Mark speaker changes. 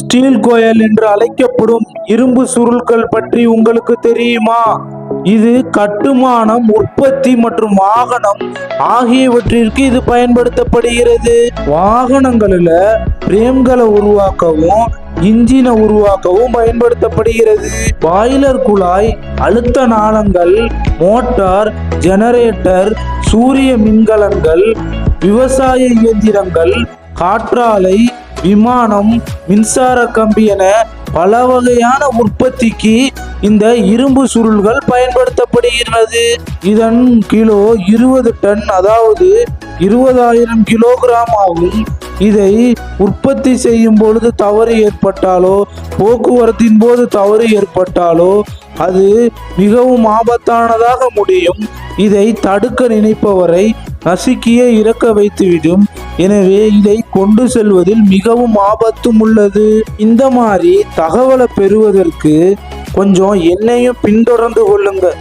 Speaker 1: Steel Goyal என்று அழைக்கப்படும் இரும்பு சுருள்கள் பற்றி உங்களுக்கு தெரியுமா? இது கட்டுமானம் உற்பத்தி மற்றும் வாகனம் ஆகியவற்றிற்கு இது பயன்படுத்தப்படுகிறது. வாகனங்களில் பிரேம்களை உருவாக்கவும் இன்ஜினை உருவாக்கவும் பயன்படுத்தப்படுகிறது. பாய்லர் குழாய் அழுத்த நாளங்கள் மோட்டார் ஜெனரேட்டர் சூரிய மின்கலங்கள் விவசாய இயந்திரங்கள் காற்றாலை விமானம் மின்சார கம்பி என பல வகையான உற்பத்திக்கு இந்த இரும்பு சுருள்கள் பயன்படுத்தப்படுகிறது. இதன் கிலோ இருபது டன் அதாவது இருபதாயிரம் கிலோகிராம் ஆகும். இதை உற்பத்தி செய்யும் பொழுது தவறு ஏற்பட்டாலோ போக்குவரத்தின் போது தவறு ஏற்பட்டாலோ அது மிகவும் ஆபத்தானதாக முடியும். இதை தடுக்க நினைப்பவரை நசுக்கியே இறக்க வைத்துவிடும். எனவே இதை கொண்டு செல்வதில் மிகவும் ஆபத்தும் உள்ளது இந்த மாதிரி தகவலை பெறுவதற்கு கொஞ்சம் என்னையும் பின்தொடர்ந்து கொள்ளுங்க